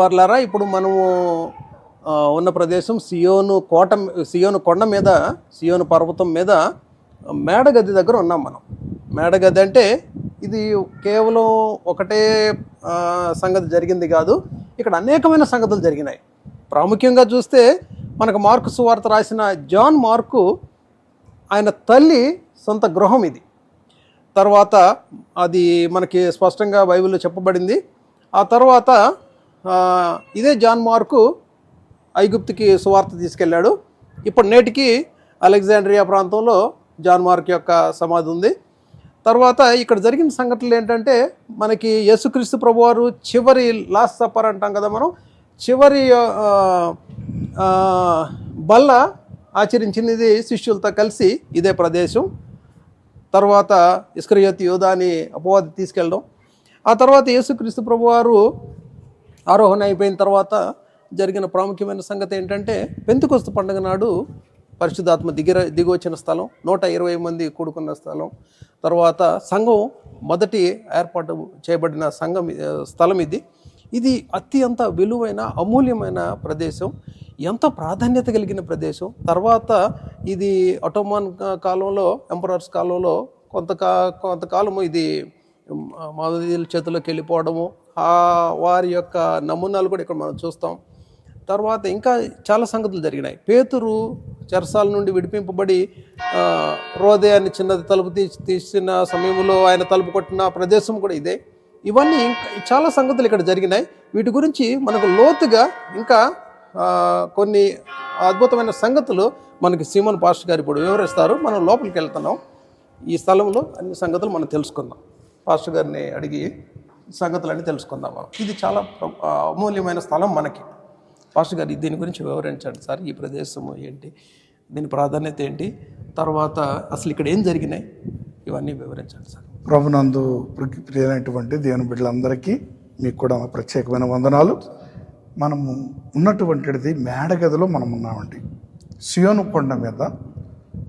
వర్లారా ఇప్పుడు మనము ఉన్న ప్రదేశం సియోను కోట సియోను కొండ మీద సియోను పర్వతం మీద మేడగది దగ్గర ఉన్నాం మనం. మేడగది అంటే ఇది కేవలం ఒకటే సంగతి జరిగింది కాదు ఇక్కడ అనేకమైన సంగతులు జరిగినాయి. ప్రాముఖ్యంగా చూస్తే మనకు మార్కు సువార్త రాసిన జాన్ మార్కు ఆయన తల్లి సొంత గృహం ఇది. తర్వాత అది మనకి స్పష్టంగా బైబిల్లో చెప్పబడింది. ఆ తర్వాత ఇదే జాన్ మార్కు ఐగుప్తుకి సువార్త తీసుకెళ్ళాడు. ఇప్పుడు నేటికి అలెగ్జాండ్రియా ప్రాంతంలో జాన్ మార్క్ యొక్క సమాధి ఉంది. తర్వాత ఇక్కడ జరిగిన సంఘటనలు ఏంటంటే మనకి యేసుక్రీస్తు ప్రభువారు చివరి లాస్ట్ సప్పర్ అంటాం కదా మనం చివరి బల్ల ఆచరించినది శిష్యులతో కలిసి ఇదే ప్రదేశం. తర్వాత ఇస్కరియోతి యోధాని అపవాది తీసుకెళ్ళడం. ఆ తర్వాత యేసుక్రీస్తు ప్రభువారు ఆరోహణ అయిపోయిన తర్వాత జరిగిన ప్రాముఖ్యమైన సంగతి ఏంటంటే పెంతుకొస్తు పండుగ నాడు పరిశుద్ధాత్మ దిగిర దిగొచ్చిన స్థలం నూట ఇరవై మంది కూడుకున్న స్థలం. తర్వాత సంఘం మొదటి ఏర్పాటు చేయబడిన సంఘం స్థలం ఇది. ఇది అత్యంత విలువైన అమూల్యమైన ప్రదేశం ఎంతో ప్రాధాన్యత కలిగిన ప్రదేశం. తర్వాత ఇది ఒటోమాన్ కాలంలో ఎంపరర్స్ కాలంలో కొంతకా కొంతకాలము ఇది మాదీల చేతిలోకి వెళ్ళిపోవడము ఆ వారి యొక్క నమూనాలు కూడా ఇక్కడ మనం చూస్తాం. తర్వాత ఇంకా చాలా సంగతులు జరిగినాయి. పేతురు చెరసాల నుండి విడిపింపబడి హృదయాన్ని రోదే అని చిన్నది తలుపు తీసి తీసిన సమయంలో ఆయన తలుపు కొట్టిన ప్రదేశం కూడా ఇదే. ఇవన్నీ ఇంకా చాలా సంగతులు ఇక్కడ జరిగినాయి. వీటి గురించి మనకు లోతుగా ఇంకా కొన్ని అద్భుతమైన సంగతులు మనకి సీమన్ పాస్టర్ గారు ఇప్పుడు వివరిస్తారు. మనం లోపలికి వెళ్తున్నాం. ఈ స్థలంలో అన్ని సంగతులు మనం తెలుసుకుందాం. పాస్టర్ గారిని అడిగి సంగతులన్నీ తెలుసుకుందాం. మనం. ఇది చాలా అమూల్యమైన స్థలం మనకి. పాస్టర్ గారు దీని గురించి వివరించండి సార్. ఈ ప్రదేశము ఏంటి? దీని ప్రాధాన్యత ఏంటి? తర్వాత అసలు ఇక్కడ ఏం జరిగినాయి? ఇవన్నీ వివరించండి సార్. ప్రభునందు ప్రి- ప్రియమైనటువంటి దేవుని బిడ్డలందరికీ మీకు కూడా ప్రత్యేకమైన వందనాలు. మనము ఉన్నటువంటిది మేడగదిలో మనం ఉన్నామండి. సియోను కొండ మీద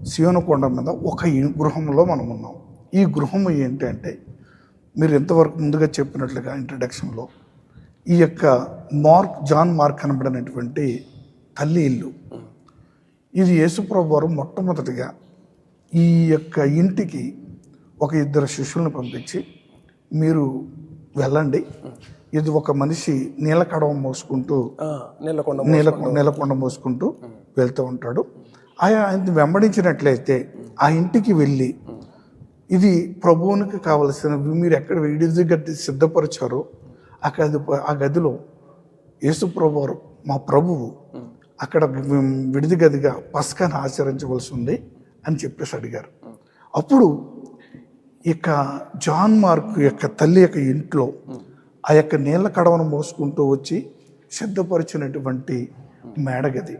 సియోను కొండ మీద ఒక గృహంలో మనం ఉన్నాం. ఈ గృహము ఏంటి అంటే మీరు ఎంతవరకు ముందుగా చెప్పినట్లుగా ఇంట్రడక్షన్లో ఈ యొక్క మార్క్ జాన్ మార్క్ అనబడినటువంటి తల్లి ఇల్లు. ఇది యేసుప్రభు వారు మొట్టమొదటిగా ఈ యొక్క ఇంటికి ఒక ఇద్దరు శిష్యులను పంపించి మీరు వెళ్ళండి. ఇది ఒక మనిషి నీళ్ళ కడవ మోసుకుంటూ నీలకొండ నీల నీలకొండ మోసుకుంటూ వెళ్తూ ఉంటాడు. ఆయన ఆయన్ని వెంబడించినట్లయితే ఆ ఇంటికి వెళ్ళి ఇది ప్రభువునికి కావలసినవి మీరు ఎక్కడ విడిది గది సిద్ధపరిచారో ఆ గది ఆ గదిలో యేసు ప్రభువారు మా ప్రభువు అక్కడ విడిది గదిగా పస్కాన్ని ఆచరించవలసి ఉంది అని చెప్పేసి అడిగారు. అప్పుడు ఇక జాన్ మార్క్ యొక్క తల్లి యొక్క ఇంట్లో ఆ యొక్క నీళ్ళ కడవను మోసుకుంటూ వచ్చి సిద్ధపరిచినటువంటి మేడగది.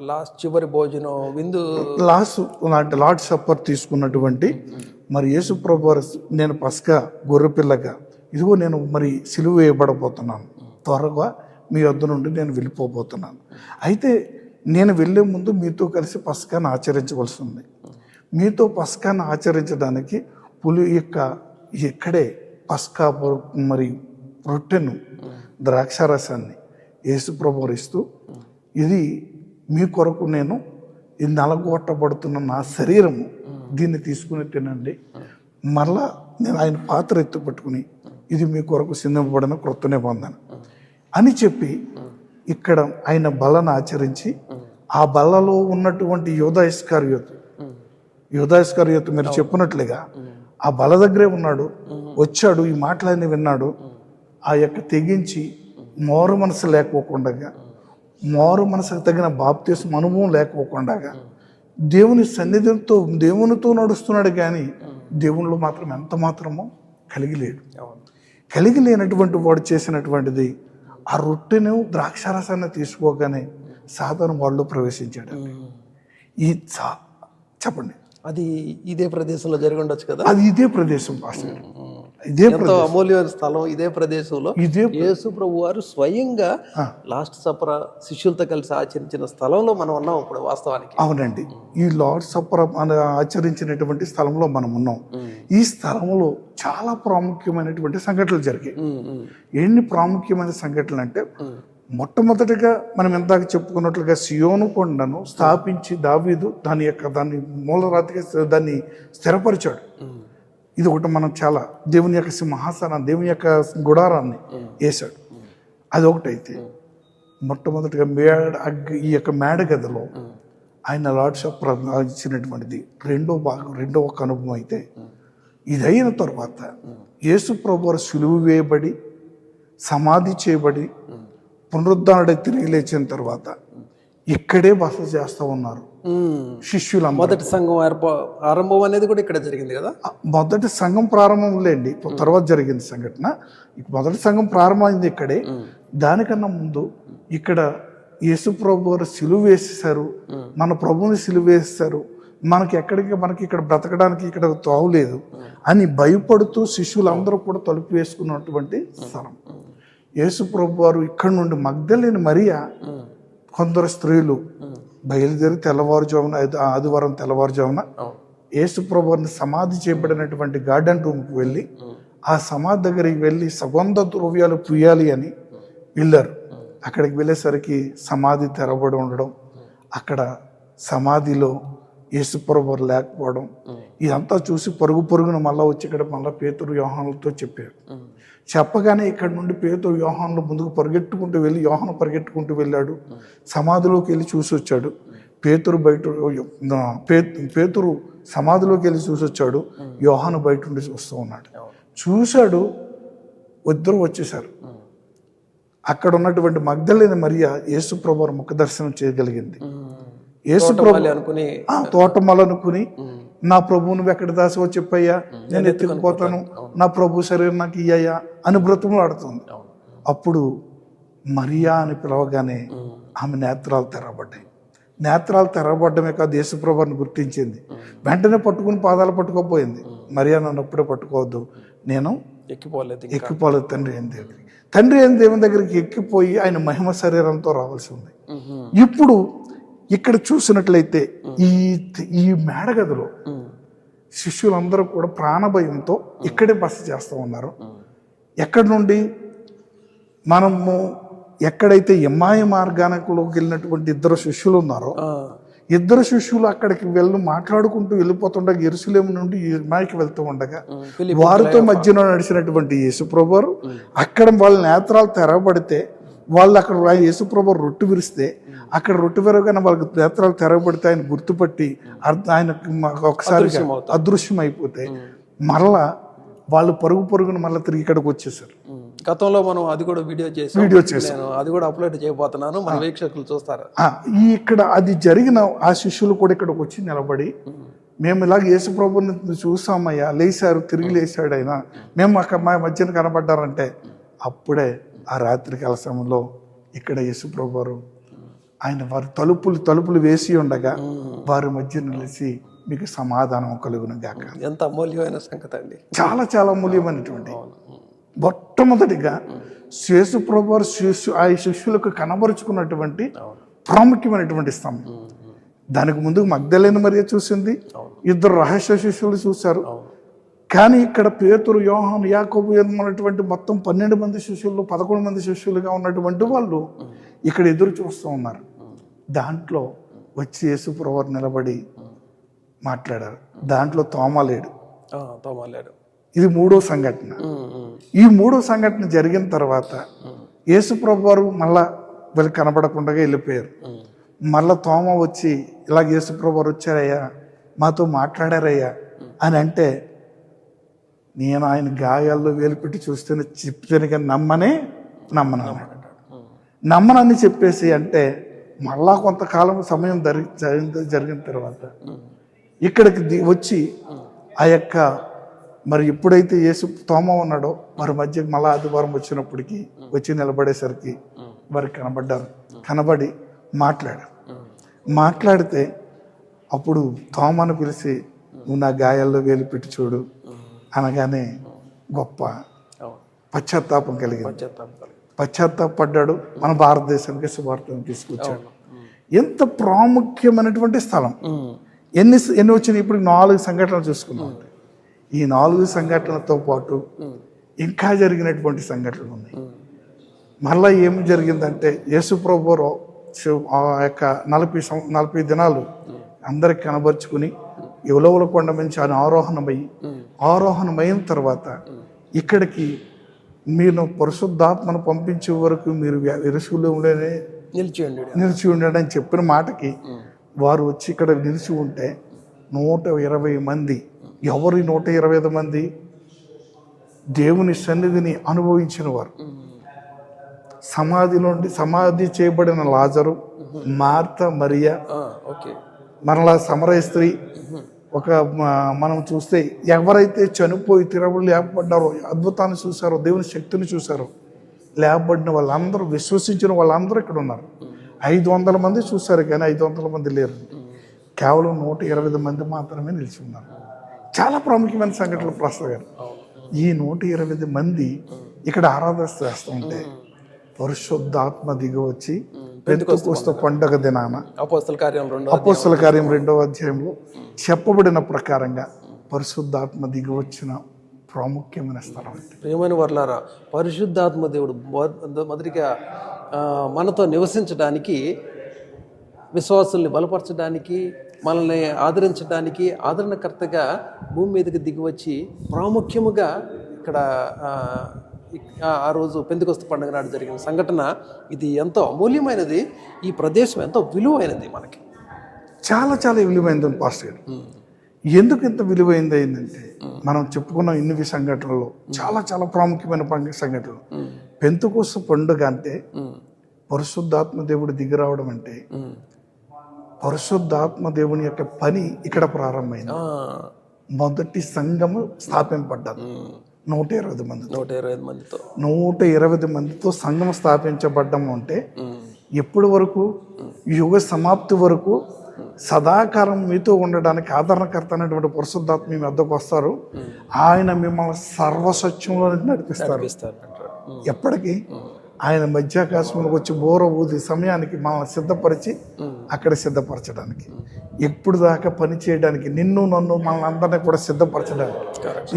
లాస్ట్ చివరి భోజనం విందు లాస్ట్ లాంటి లార్డ్ సప్పర్ తీసుకున్నటువంటి మరి యేసు ప్రభు నేను పసక గొర్రెపిల్లగా ఇదిగో నేను మరి సిలువ వేయబడబోతున్నాను. త్వరగా మీ వద్ద నుండి నేను వెళ్ళిపోబోతున్నాను. అయితే నేను వెళ్ళే ముందు మీతో కలిసి పసకాన్ని ఆచరించవలసి ఉంది. మీతో పసకాన్ని ఆచరించడానికి పులి యొక్క ఇక్కడే పస్కా మరి రొట్టెను ద్రాక్షారసాన్ని యేసు ప్రభు ఇస్తూ ఇది మీ కొరకు నేను ఇది నలగొట్టబడుతున్న నా శరీరము దీన్ని తీసుకుని తినండి. మరలా నేను ఆయన పాత్ర ఎత్తు పట్టుకుని ఇది మీ కొరకు సిందింపబడిన క్రొత్త నిబంధన. అని చెప్పి ఇక్కడ ఆయన బలను ఆచరించి ఆ బల్లలో ఉన్నటువంటి యోధా. ఇస్కార్యోతు యోధా ఇస్కార్యోతు మీరు చెప్పినట్లుగా ఆ బల దగ్గరే ఉన్నాడు. వచ్చాడు ఈ మాటలన్నీ విన్నాడు. ఆ యొక్క తెగించి మోరు మనసు లేకపోకుండా మోరు మనసుకు తగిన బాప్తీసం అనుభవం లేకపోకుండా దేవుని సన్నిధితో దేవునితో నడుస్తున్నాడు కానీ దేవునిలో మాత్రం ఎంత మాత్రమో కలిగి లేడు కలిగి లేనటువంటి వాడు చేసినటువంటిది ఆ రొట్టెను ద్రాక్షారసాన్ని తీసుకోగానే సాధారణ వాళ్ళు ప్రవేశించాడు. ఈ చెప్పండి. అది ఇదే ప్రదేశంలో జరిగి ఉండొచ్చు కదా? అది ఇదే ప్రదేశం పాస్టర్. ఇదే ఎంతో అమూల్యమైన స్థలం ఇదే ప్రదేశంలో. ఇదే యేసు ప్రభు వారు స్వయంగా. లాస్ట్ సపర శిష్యులతో కలిసి ఆచరించిన స్థలంలో మనం ఉన్నాం ఇప్పుడు వాస్తవానికి. అవునండి. ఈ లార్డ్ సప్పర్ మన ఆచరించినటువంటి స్థలంలో మనం ఉన్నాం. ఈ స్థలంలో చాలా ప్రాముఖ్యమైనటువంటి సంఘటనలు జరిగాయి. ఎన్ని ప్రాముఖ్యమైన సంఘటనలు అంటే మొట్టమొదటిగా మనం ఇందాక చెప్పుకున్నట్లుగా సియోను కొండను స్థాపించి దావీదు దాని యొక్క దాన్ని మూలరాతిగా దాన్ని స్థిరపరిచాడు. ఇది ఒకటి మనం చాలా దేవుని యొక్క సింహాసనాన్ని దేవుని యొక్క గుడారాన్ని వేశాడు. అది ఒకటైతే మొట్టమొదటిగా మేడ ఈ యొక్క మేడ గదిలో ఆయన లార్డ్షిప్ ఇచ్చినటువంటిది రెండో భాగం రెండో ఒక అనుభవం అయితే ఇది అయిన తర్వాత యేసు ప్రభు సులువు వేయబడి సమాధి చేయబడి పునరుద్ధరణ తిరిగి లేచిన తర్వాత ఇక్కడే బస చేస్తూ ఉన్నారు. ఉమ్. శిష్యులందరూ. మొదటి సంఘం ఆరంభం అనేది కూడా ఇక్కడ జరిగింది కదా? మొదటి సంఘం ప్రారంభం లేండి. తర్వాత జరిగింది సంఘటన. మొదటి సంఘం ప్రారంభమైంది ఇక్కడే. దానికన్నా ముందు ఇక్కడ యేసు ప్రభు వారు సిలువ వేసేసారు మన ప్రభుని సిలువ వేసేసారు మనకి ఎక్కడికి మనకి ఇక్కడ బ్రతకడానికి ఇక్కడ తావులేదు అని భయపడుతూ శిష్యులందరూ కూడా తలుపు వేసుకున్నటువంటి స్థలం. యేసు ప్రభు వారు ఇక్కడ నుండి మగ్ధలేని మరియా కొందరు స్త్రీలు బయలుదేరి తెల్లవారుజామున ఆది- ఆదివారం తెల్లవారుజామున అవును. యేసు ప్రభుని సమాధి చేయబడినటువంటి గార్డెన్ రూమ్కి వెళ్ళి ఆ సమాధి దగ్గరికి వెళ్ళి సుగంధ ద్రవ్యాలు పుయ్యాలి అని వెళ్ళారు. అక్కడికి వెళ్ళేసరికి సమాధి తెరబడి ఉండడం అక్కడ సమాధిలో యేసు ప్రభు లేకపోవడం ఇదంతా చూసి పరుగు పరుగున మళ్ళా వచ్చి ఇక్కడ మళ్ళా పేతురు యోహానులతో చెప్పారు. చెప్పగానే ఇక్కడ నుండి పేతురు యోహాన్లు ముందుకు పరిగెట్టుకుంటూ వెళ్ళి యోహాను పరిగెట్టుకుంటూ వెళ్ళాడు. సమాధిలోకి వెళ్ళి చూసి వచ్చాడు. పేతురు బయట పేతురు సమాధిలోకి వెళ్ళి చూసి వచ్చాడు. యోహాను బయట ఉండి చూస్తూ ఉన్నాడు. చూశాడు ఇద్దరు వచ్చేసారు అక్కడ ఉన్నటువంటి మగ్ధలేని మరియా యేసు ప్రభు ముఖ దర్శనం చేయగలిగింది యేసు ప్రభు నా ప్రభు నువ్వు ఎక్కడ దాసో చెప్పయ్యా. నేను ఎత్తుకుపోతాను నా ప్రభు శరీరం నాకు ఇయ్యయ్యా అని బ్రతుములు ఆడుతుంది. అప్పుడు మరియా అని పిలవగానే ఆమె నేత్రాలు తెరవబడ్డాయి. నేత్రాలు తెరవబడ్డమే కాదు యేసుప్రభుని గుర్తించింది. వెంటనే పట్టుకుని పాదాలు పట్టుకోపోయింది. మరియా నన్ను అప్పుడే పట్టుకోవద్దు. నేను ఎక్కిపోలేదు. ఎక్కిపోలేదు తండ్రి అయిన దగ్గరికి. తండ్రి అయిన దేవుని దగ్గరికి ఎక్కిపోయి ఆయన మహిమ శరీరంతో రావాల్సి ఉంది. ఇప్పుడు ఇక్కడ చూసినట్లయితే ఈ ఈ మేడగదిలో. శిష్యులందరూ కూడా ప్రాణభయంతో ఇక్కడే బస చేస్తూ ఉన్నారు. ఎక్కడి నుండి? మనము ఎక్కడైతే ఎమ్మాయి మార్గానకులోకి వెళ్ళినటువంటి ఇద్దరు శిష్యులు ఉన్నారో ఇద్దరు శిష్యులు అక్కడికి వెళ్ళి మాట్లాడుకుంటూ వెళ్ళిపోతుండగా ఎరుసలేము నుండి ఎమ్మాయికి వెళ్తూ ఉండగా వారితో మధ్యలో నడిచినటువంటి యేసుప్రభు అక్కడ వాళ్ళ నేత్రాలు తెరవబడితే వాళ్ళు అక్కడ ఆయన యేసుప్రభు రొట్టు విరిస్తే అక్కడ రొట్టు విరవగానే వాళ్ళకి నేత్రాలు తెరవబడితే ఆయన గుర్తుపట్టి మాకు ఒకసారి. అదృశ్యం అయిపోతే మరలా వాళ్ళు పరుగు పరుగున మళ్ళీ తిరిగి ఇక్కడికి వచ్చేసారు. గతంలో మనం అది కూడా వీడియో చేసాం. వీడియో చేసాం. నేను అది కూడా అప్లోడ్ చేయబోతున్నాను. మన వీక్షకులు చూస్తారు? ఈ ఇక్కడ అది జరిగిన ఆ శిష్యులు కూడా ఇక్కడికి వచ్చి నిలబడి మేము. ఇలాగ యేసుప్రభుని చూసామయ్యా లేచారు తిరిగి లేచాడు ఆయన. మేము అక్కడ మా మధ్యన కనబడ్డారంటే అప్పుడే ఆ రాత్రి కాల సమయంలో ఇక్కడ యేసుప్రభు వారు ఆయన వారి తలుపులు తలుపులు వేసి ఉండగా వారి మధ్య నిలిచి మీకు సమాధానం కలుగును గాక. ఎంత అమూల్యమైన సంగతి అండి. చాలా చాలా మూల్యమైనటువంటి మొట్టమొదటిగా శేసు ప్రభు వారు శిష్యు ఆ శిష్యులకు కనబరుచుకున్నటువంటి ప్రాముఖ్యమైనటువంటి స్తంభం. దానికి ముందు మగ్ధలేని మరియ చూసింది. ఇద్దరు రహస్య శిష్యులు చూశారు. కానీ ఇక్కడ పేతురు యోహాను యాకోబు ఉన్నటువంటి మొత్తం పన్నెండు మంది శిష్యులు పదకొండు మంది శిష్యులుగా ఉన్నటువంటి వాళ్ళు ఇక్కడ ఎదురు చూస్తూ ఉన్నారు. దాంట్లో వచ్చి యేసుప్రభు నిలబడి మాట్లాడారు. దాంట్లో తోమ లేడు. ఆ, తోమాలేడు ఇది మూడో సంఘటన. ఈ మూడో సంఘటన జరిగిన తర్వాత యేసుప్రభు వారు మళ్ళా వీళ్ళు కనబడకుండా వెళ్ళిపోయారు. మళ్ళా తోమ వచ్చి ఇలా యేసుప్రభు వారు వచ్చారయ్యా మాతో మాట్లాడారయ్యా అని అంటే నేను ఆయన గాయాల్లో వేలుపెట్టి చూస్తేనే చెప్తేనే కానీ నమ్మనే నమ్మను నమ్మనని చెప్పేసి అంటే మళ్ళా కొంతకాలం సమయం జరి జరిగిన తర్వాత ఇక్కడికి ది- వచ్చి ఆ యొక్క మరి ఎప్పుడైతే యేసు తోమ ఉన్నాడో వారి మధ్య మళ్ళా ఆదివారం వచ్చినప్పటికీ వచ్చి నిలబడేసరికి వారికి కనబడ్డారు కనబడి మాట్లాడారు మాట్లాడితే అప్పుడు తోమను పిలిచి నువ్వు నా గాయాల్లో వేలు పెట్టి చూడు అనగానే గొప్ప పశ్చాత్తాపం కలిగింది. పశ్చాత్తాపం కలిగింది. పశ్చాత్తాపడ్డాడు మన భారతదేశానికి శుభార్తను తీసుకొచ్చాడు. ఎంత ప్రాముఖ్యమైనటువంటి స్థలం. ఎన్ని ఎన్ని వచ్చినాయి? ఇప్పుడు నాలుగు సంఘటనలు చూసుకున్నాం. ఈ నాలుగు సంఘటనలతో పాటు ఇంకా జరిగినటువంటి సంఘటనలు ఉన్నాయి. మళ్ళా ఏమి జరిగిందంటే యేసుప్రభు ఆ యొక్క నలభై నలభై దినాలు అందరికి కనబరుచుకుని యువలవుల కొండ నుంచి ఆయన ఆరోహణమయ్యి ఆరోహణమైన తర్వాత ఇక్కడికి మీరు పరిశుద్ధాత్మను పంపించే వరకు మీరు ఇరుసులోనే నిలిచి నిలిచి ఉండడం అని చెప్పిన మాటకి వారు వచ్చి ఇక్కడ నిలిచి ఉంటే నూట ఇరవై మంది ఎవరి నూట ఇరవై ఐదు మంది దేవుని సన్నిధిని అనుభవించిన వారు. సమాధిలోండి సమాధి చేయబడిన లాజరు మార్త మరియా మరలా సమరయ స్త్రీ ఒక మనం చూస్తే ఎవరైతే చనిపోయి తిరగలు లేపబడ్డారో అద్భుతాన్ని చూసారో దేవుని శక్తిని చూశారో లేపబడిన వాళ్ళందరూ విశ్వసించిన వాళ్ళందరూ ఇక్కడ ఉన్నారు. ఐదు వందల మంది చూశారు కానీ ఐదు వందల మంది లేరు. కేవలం నూట ఇరవై ఐదు మంది మాత్రమే నిలిచి ఉన్నారు. చాలా ప్రాముఖ్యమైన సంఘటనలు ప్రసాద్ గారు. ఈ నూట ఇరవై ఐదు మంది ఇక్కడ ఆరాధన చేస్తుంటే పరిశుద్ధాత్మ దిగి వచ్చి పెంతుకోస్త పండగ. దినాన. అపోస్తల కార్యం రెండో అపోస్తల కార్యం రెండవ అధ్యాయంలో చెప్పబడిన ప్రకారంగా పరిశుద్ధాత్మ దిగి వచ్చిన ప్రాముఖ్యమైన స్థలం. ప్రియమైన వర్లారా పరిశుద్ధాత్మ దేవుడు మొద- మొదటిగా మనతో నివసించడానికి విశ్వాసుల్ని బలపరచడానికి మనల్ని ఆదరించడానికి ఆదరణకర్తగా భూమి మీదకి దిగి వచ్చి ప్రాముఖ్యముగా ఇక్కడ ఆ, రోజు పెందుకొస్తు పండుగ నాడు జరిగిన సంఘటన ఇది ఎంతో అమూల్యమైనది. ఈ ప్రదేశం ఎంతో విలువైనది మనకి. చాలా చాలా విలువైంది పాస్టర్ గారు. ఎందుకు ఇంత విలువైంది అయిందంటే మనం చెప్పుకున్న ఇన్ని సంఘటనలు చాలా చాలా ప్రాముఖ్యమైన పండుగ సంఘటనలు. పెంతుకోస పండుగ అంటే పరిశుద్ధాత్మ దేవుడు దిగి రావడం అంటే. పరిశుద్ధాత్మ దేవుని యొక్క పని ఇక్కడ ప్రారంభమైంది. మొదటి సంఘము స్థాపింపడ్డది నూట ఇరవై మంది నూట ఇరవై మందితో. నూట ఇరవై మందితో సంఘం స్థాపించబడ్డం అంటే ఎప్పటి వరకు? యుగ సమాప్తి వరకు సదాకాలం మీతో ఉండడానికి ఆదరణకర్త అనేటువంటి పరిశుద్ధాత్మ మీ వద్దకు వస్తారు. ఆయన మిమ్మల్ని సర్వసత్యంలో నడిపిస్తారు. ఎప్పటికీ? ఆయన మధ్యాకాశంలోకి వచ్చి బోర ఊది సమయానికి మనల్ని సిద్ధపరిచి అక్కడ సిద్ధపరచడానికి. ఎప్పుడు దాకా పని చేయడానికి నిన్ను నన్ను మనల్ని అందరినీ కూడా సిద్ధపరచడానికి.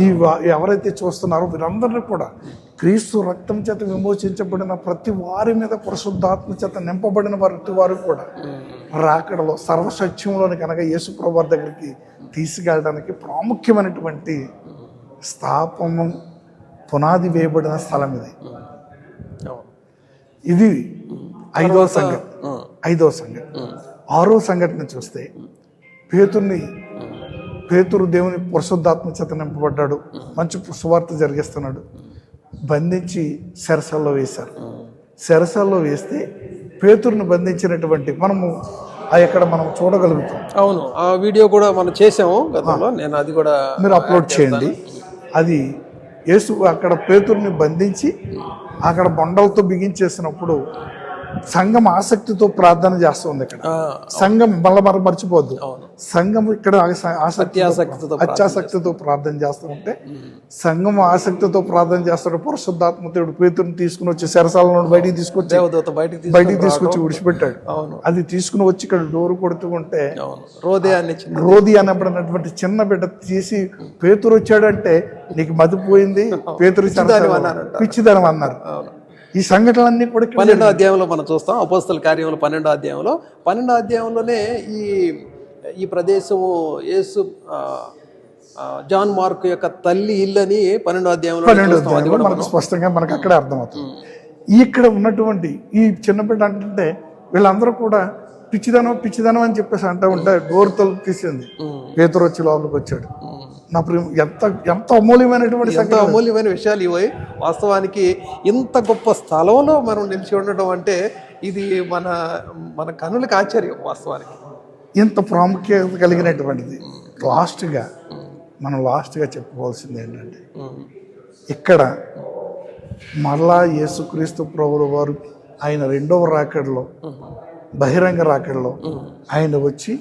ఈ ఎవరైతే చూస్తున్నారో వీరందరినీ కూడా క్రీస్తు రక్తం చేత విమోచించబడిన ప్రతి వారి మీద పరిశుద్ధాత్మ చేత నింపబడిన ప్రతి వారు కూడా రాకడలో సర్వసత్యంలోని కనుక యేసుప్రభు వారి దగ్గరికి తీసుకెళ్ళడానికి ప్రాముఖ్యమైనటువంటి స్థాపము పునాది వేయబడిన స్థలం ఇది. ఇది ఐదవ సంఘటన. ఐదవ సంఘటన. ఆరో సంఘటన చూస్తే పేతుర్ని పేతురు దేవుని పరిశుద్ధాత్మ చేత నింపబడ్డాడు. మంచి సువార్త జరిగిస్తున్నాడు. బంధించి సెరసల్లో వేశారు. సెరసల్లో వేస్తే పేతురుని బంధించినటువంటి మనము ఆ ఇక్కడ మనం చూడగలుగుతాం. అవును ఆ వీడియో కూడా మనం చేసాము గతంలో. నేను అది కూడా మీరు అప్లోడ్ చేయండి. అది యేసు అక్కడ పేతుర్ని బంధించి అక్కడ బొండలతో బిగించేసినప్పుడు సంఘం ఆసక్తితో ప్రార్థన చేస్తుంది ఇక్కడ. సంఘం మళ్ళీ మరి మర్చిపోద్దు. సంఘం ఇక్కడ ఆస- ఆసక్తి అత్యాసక్తితో ప్రార్థన చేస్తుంటే సంఘం ఆసక్తితో ప్రార్థన చేస్తాడు. పరిశుద్ధాత్మ దేవుడు పేతుర్ని తీసుకుని వచ్చి సెరసాల నుండి బయటికి తీసుకొచ్చి బయటికి తీసుకు బయటికి తీసుకొచ్చి విడిచిపెట్టాడు. అది తీసుకుని వచ్చి ఇక్కడ డోరు కొడుతూ ఉంటే రోదే అని రోది చిన్న బిడ్డ తీసి పేతురు వచ్చాడంటే నీకు మతిపోయింది పేతురు. పిచ్చిదనం అన్నారు. ఈ సంఘటనలన్నీ కూడా పన్నెండో అధ్యాయంలో మనం చూస్తాం. అపోస్తల కార్యంలో పన్నెండో అధ్యాయంలో. పన్నెండో అధ్యాయంలోనే ఈ ఈ ప్రదేశము యేసు జాన్ మార్క్ యొక్క తల్లి ఇల్లని పన్నెండో అధ్యాయంలో పన్నెండు అధ్యాయంలో మనకు స్పష్టంగా మనకు అక్కడే అర్థమవుతుంది. ఇక్కడ ఉన్నటువంటి ఈ చిన్న బిడ్డ అంటే వీళ్ళందరూ కూడా పిచ్చిదనం పిచ్చిదనం అని చెప్పేసి అంటూ ఉంటే డోర్ తలుపు తీసింది. పేతురు వచ్చి లోపలికి వచ్చాడు. నా ప్రియం ఎంత ఎంత అమూల్యమైనటువంటి ఎంతో అమూల్యమైన విషయాలు ఇవి. వాస్తవానికి ఇంత గొప్ప స్థలంలో మనం నిలిచి ఉండడం అంటే ఇది మన మన కనులకు ఆశ్చర్యం వాస్తవానికి. ఇంత ప్రాముఖ్యత కలిగినటువంటిది. లాస్ట్గా మనం లాస్ట్గా చెప్పుకోవాల్సింది ఏంటంటే ఇక్కడ మరలా యేసుక్రీస్తు ప్రభుల వారు ఆయన రెండవ రాకడలో బహిరంగ రాకడలో ఆయన వచ్చి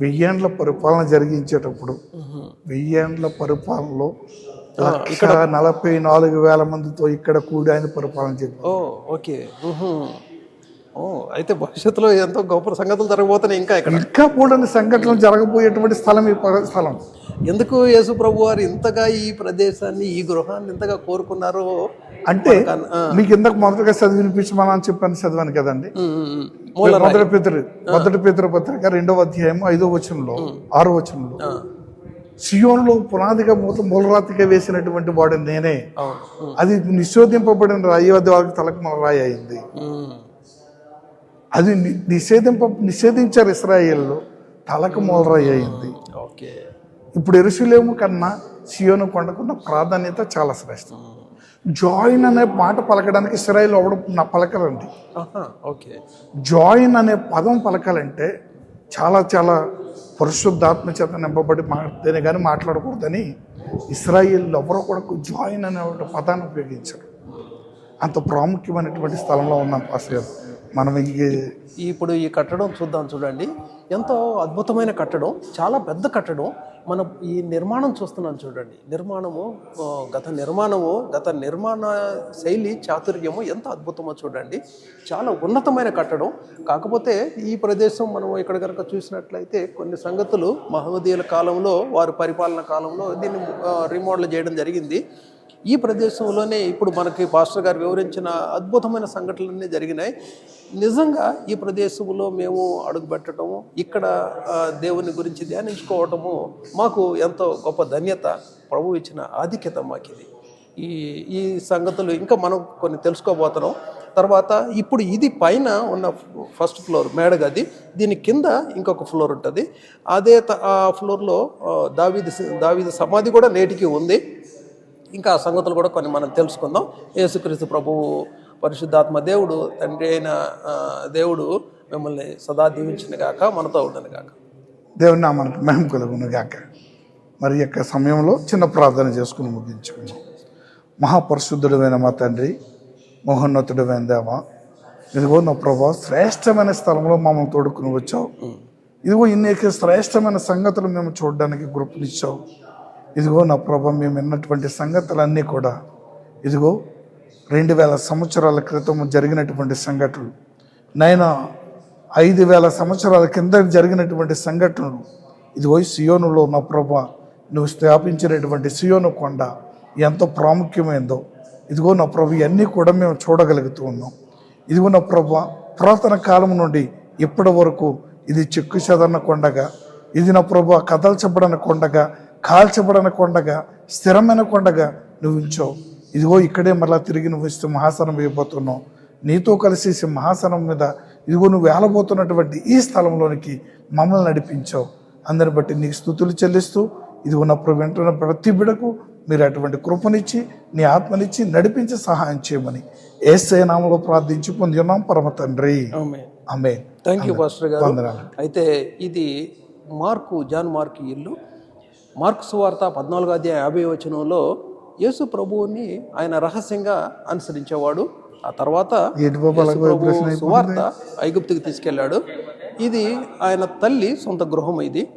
వెయ్యేండ్ల పరిపాలన జరిగించేటప్పుడు వెయ్యేండ్ల పరిపాలనలో లక్ష నలభై నాలుగు వేల మందితో ఇక్కడ కూడి ఆయన పరిపాలన ఓ ఓకే. ఓ అయితే భవిష్యత్తులో ఎంతో గొప్ప సంగతులు జరగబోతున్నాయి ఇంకా ఇక్కడ. ఇంకా కూడని సంఘటనలు జరగబోయేటువంటి స్థలం ఈ స్థలం. ఎందుకు యేసు ప్రభు వారు ఇంతగా ఈ ప్రదేశాన్ని ఈ గృహాన్ని ఇంతగా కోరుకున్నారో అంటే. మీకు ఇంతకు మొదటగా చదివినిపించమని చెప్పని చదివాను కదండి. మొదటి పితృ మొదటి పితృ పత్రిక రెండవ అధ్యాయం ఐదో వచనంలో ఆరో వచనంలో. సియోన్లో పునాదిగా మూత మూలరాతిగా వేసినటువంటి వాడు నేనే. అది నిషేధింపబడిన రాయి వద్ద వాళ్ళకి తలకు మన రాయి అయింది. అది నిషేధింప నిషేధించారు ఇస్రాయేల్లో తలకు మూలరాయి అయింది. ఓకే. ఇప్పుడు ఎరుసలేము కన్నా సియోను కొండకున్న ప్రాధాన్యత చాలా శ్రేష్టం. జాయిన్ అనే మాట పలకడానికి ఇస్రాయేల్ పలకరండి. ఆహా, ఓకే. జాయిన్ అనే పదం పలకాలంటే చాలా చాలా పరిశుద్ధాత్మ చేత నింపబడి మాట్లాడితేనే కానీ మాట్లాడకూడదని ఇస్రాయిల్ ఎవరో కూడా జాయిన్ అనే పదాన్ని ఉపయోగించారు. అంత ప్రాముఖ్యమైనటువంటి స్థలంలో ఉన్నాం పాస్ గారు. మనం ఇప్పుడు ఈ కట్టడం చూద్దాం చూడండి. ఎంతో అద్భుతమైన కట్టడం చాలా పెద్ద కట్టడం. మనం ఈ నిర్మాణం చూస్తున్నాం చూడండి. నిర్మాణము గత నిర్మాణము గత నిర్మాణ శైలి చాతుర్యము ఎంత అద్భుతమో చూడండి. చాలా ఉన్నతమైన కట్టడం. కాకపోతే ఈ ప్రదేశం మనం ఇక్కడ కనుక చూసినట్లయితే కొన్ని సంగతులు మహమ్మదీయుల కాలంలో వారి పరిపాలన కాలంలో దీన్ని రిమోడల్ రీమోడల్ చేయడం జరిగింది. ఈ ప్రదేశంలోనే ఇప్పుడు మనకి పాస్టర్ గారు వివరించిన అద్భుతమైన సంఘటనలన్నీ జరిగినాయి. నిజంగా ఈ ప్రదేశంలో మేము అడుగుపెట్టడము ఇక్కడ దేవుని గురించి ధ్యానించుకోవటము మాకు ఎంతో గొప్ప ధన్యత ప్రభు ఇచ్చిన ఆధిక్యత మాకు ఇది ఈ ఈ సంగతులు ఇంకా మనం కొన్ని తెలుసుకోబోతున్నాం. తర్వాత ఇప్పుడు ఇది పైన ఉన్న ఫస్ట్ ఫ్లోర్ మేడగది దీని కింద ఇంకొక ఫ్లోర్ ఉంటుంది. అదే త- ఆ ఫ్లోర్లో దావీది దావీది సమాధి కూడా నేటికి ఉంది. ఇంకా ఆ సంగతులు కూడా కొన్ని మనం తెలుసుకుందాం. యేసుక్రీస్తు ప్రభువు పరిశుద్ధాత్మ దేవుడు తండ్రి అయిన దేవుడు మిమ్మల్ని సదా దీవించిన గాక మనతో ఉండను గాక. దేవుని నామానికి మహిమ కలుగును గాక. మరి యొక్క సమయంలో చిన్న ప్రార్థన చేసుకుని ముగించుకున్నాం మహాపరిశుద్ధుడమైన మా తండ్రి మహోన్నతుడమైన దేవ ఇదిగో నా ప్రభా శ్రేష్టమైన స్థలంలో మమ్మల్ని తోడుకుని వచ్చావు. ఇదిగో ఇన్నేక శ్రేష్టమైన సంగతులు మేము చూడడానికి గ్రూప్నిచ్చావు ఇదిగో నా ప్రభా మేము విన్నటువంటి సంగతులన్నీ కూడా ఇదిగో రెండు వేల సంవత్సరాల క్రితం జరిగినటువంటి సంఘటనలు నైనా ఐదు వేల సంవత్సరాల కింద జరిగినటువంటి సంఘటనలు ఇదిగో సియోనులో నా ప్రభా నువ్వు స్థాపించినటువంటి సియోను కొండ ఎంతో ప్రాముఖ్యమైందో ఇదిగో నా ప్రభు ఇవన్నీ కూడా మేము చూడగలుగుతూ ఉన్నాం. ఇదిగో నా ప్రభు పురాతన కాలం నుండి ఇప్పటి వరకు ఇది చెక్కు చెదన కొండగా ఇది నా ప్రభు కదల్చబడిన కొండగా కాల్చబడిన కొండగా స్థిరమైన కొండగా నువ్వు ఉంచావు. ఇదిగో ఇక్కడే మరలా తిరిగి నువ్వు ఇస్తూ మహాసనం వేయబోతున్నావు. నీతో కలిసి సింహాసనం మీద ఇదిగో నువ్వు వేలబోతున్నటువంటి ఈ స్థలంలోనికి మమ్మల్ని నడిపించావు. అందరిని బట్టి నీకు స్థుతులు చెల్లిస్తూ ఇదిగో నా ప్రభు వింటున్న ప్రతి బిడకు మీరు అటువంటి కృపనిచ్చి నీ ఆత్మనిచ్చి నడిపించి సహాయం చేయమని ఏసే నామలో ప్రార్థించి పొంది ఉన్నాం పరమ తండ్రి. థ్యాంక్ యూ పాస్టర్ గారు. వందనాలు. అయితే ఇది మార్కు జాన్ మార్కు ఇల్లు. మార్కు సువార్త పద్నాలుగో అధ్యాయ యాభై వచనంలో యేసు ప్రభువుని ఆయన రహస్యంగా అనుసరించేవాడు. ఆ తర్వాత? సువార్త ఐగుప్తుకి తీసుకెళ్ళాడు. ఇది ఆయన తల్లి సొంత గృహం ఇది.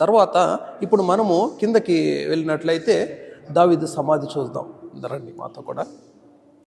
తర్వాత ఇప్పుడు మనము కిందకి వెళ్ళినట్లయితే దావీదు సమాధి చూద్దాం. రండి మాతో కూడా.